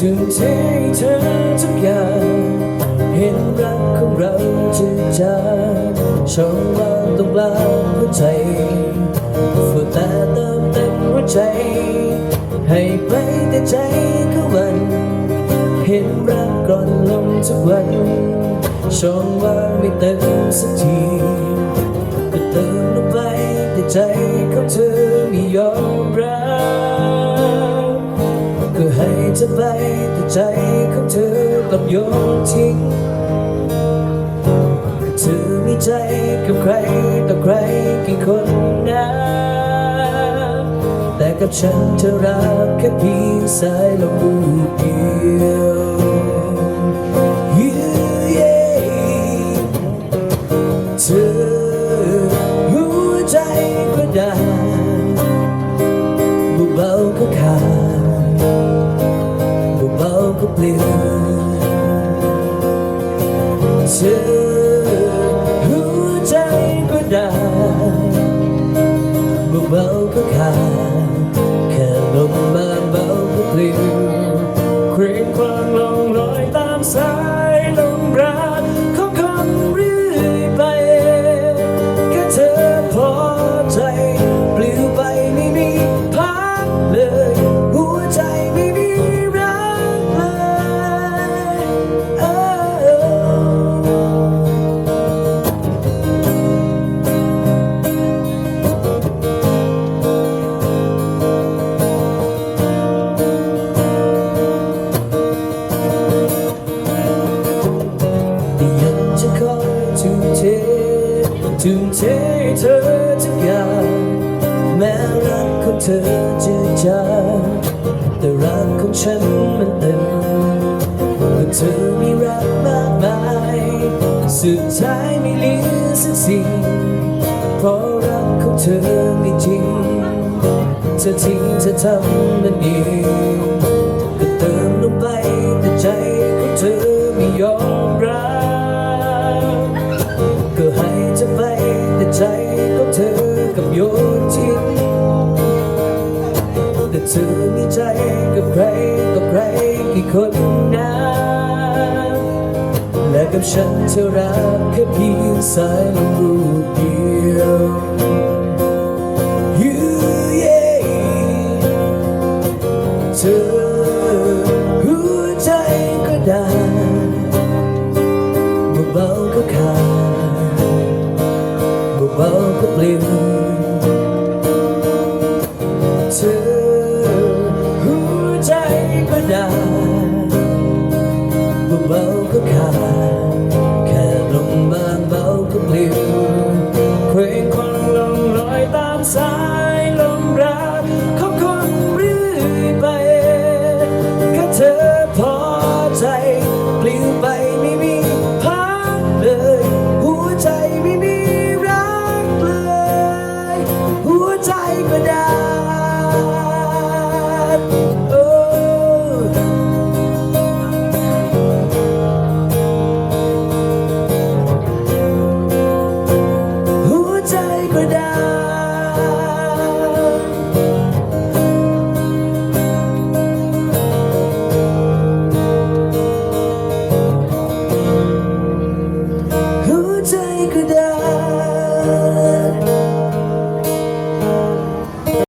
ทุ่มเทเธอทุกอย่างเห็นรักของเราจืดจางช่องว่างตรงกลางหัวใจฝืนแต่เติมเต็มหัวใจ ให้ไปแต่ใจเขามัน เห็นรักกร่อนลงทุกวันช่องว่างไม่เต็มสักทีก็เติมลงไปแต่ใจของเธอไม่ยอม เธอไปแต่ใจของเธอกลับโยนทิ้งเธอมีใจกับใครต่อใครกี่คนนะแต่กับฉันเธอรักแค่เพียงสายลม เปลี่ยนเธอหัวใจก็ได้เบาๆก็ขาดแค่ลมบางเบาก็ปลิวเคร่งควางลองลอยตามสาย ทุ่มเทเธอทุกอย่างแม้รักของเธอจะจางแต่รักของฉันมันเต็มเมื่อเธอมีรักมากมายสุดท้ายไม่เหลือสักสิ่งเพราะรักของเธอไม่จริงเธอทิ้งเธอทำมันเองก็เติมลงไปแต่ใจของเธอไม่ยอม อมีใจกับใครกับใครกี่คนนะและกับฉันเธอรักแค่เพียงสายลมเดียว You yeah เธอหัวใจก็ได้เบาๆก็ขาดเบาๆก็เลี่นเธอ